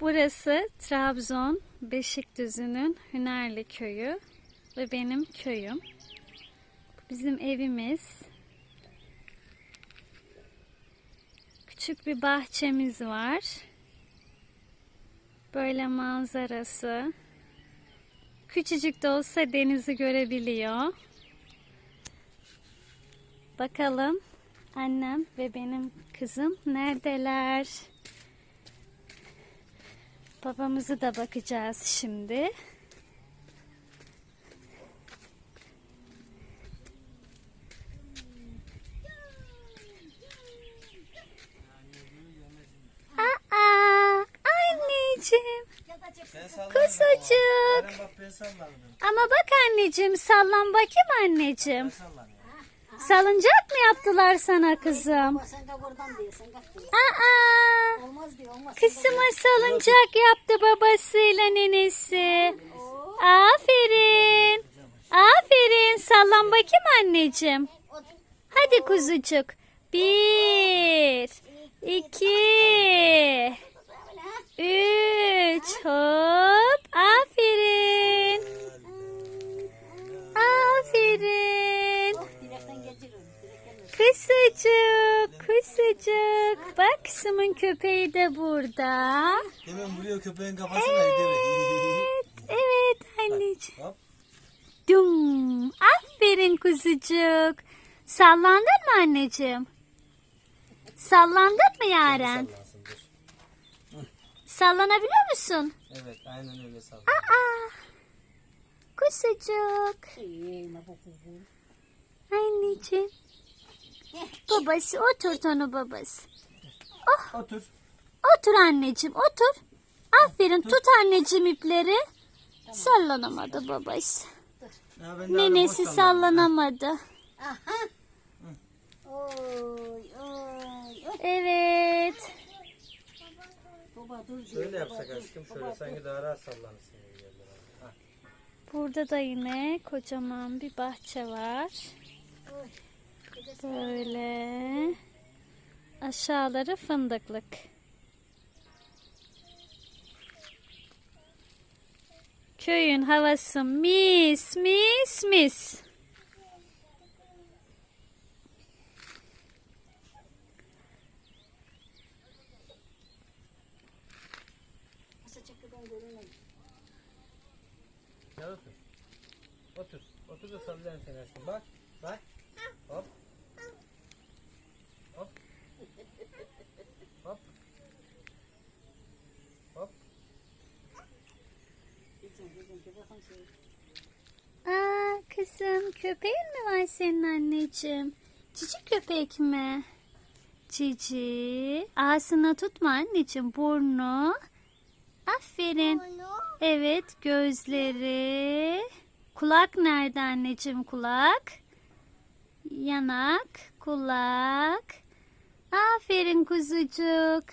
Burası Trabzon Beşikdüzü'nün Hünerli köyü ve benim köyüm. Bizim evimiz. Küçük bir bahçemiz var. Böyle manzarası. Küçücük de olsa denizi görebiliyor. Bakalım annem ve benim kızım neredeler? Babamızı da bakacağız şimdi. Aa, anneciğim. Kuzucuk. Ama bak anneciğim sallan bakayım anneciğim. Salıncak mı yaptılar sana kızım? Aa, Kızıma salıncak yaptı babasıyla nenesi. Aferin. Aferin. Sallan bakayım anneciğim. Hadi kuzucuk. Bir, iki, üç. Hop. Aferin. Aferin. Direkten geçiriyorum. Direkten de. Kısacık, kısacık. Bak kızımın köpeği de burada. Hemen vuruyor köpeğin kafasına. Evet, evet anneciğim. Hop. Dum. Aferin kuzucuk. Sallandın mı anneciğim? Sallandın mı Yaren? Sallanabiliyor musun? Evet aynen öyle salla. Aa, kuzucuk. İyi, ne bu kuzum. Anneciğim. Babası oturt onu babası. Otur. Otur anneciğim otur. Aferin tut anneciğim ipleri. Sallanamadı babası. Ya Nenesi sallanamadı. Aha. Oy, oy, oy. Evet. Baba dur diyor. Şöyle yapsak aşkım şöyle Baba sanki daha rahat. Ha. Burada da yine kocaman bir bahçe var. Oy. Böyle. Aşağıları fındıklık. Köyün havası mis mis mis. Otur. Otur. Otur da sallayayım seni aşkım. Bak. Bak. Hop. Aa kızım köpeğin mi var senin anneciğim? Cici köpek mi? Cici. Ağzına tutma anneciğim burnu. Aferin. Evet gözleri. Kulak nerede anneciğim kulak? Yanak, kulak. Aferin kuzucuk.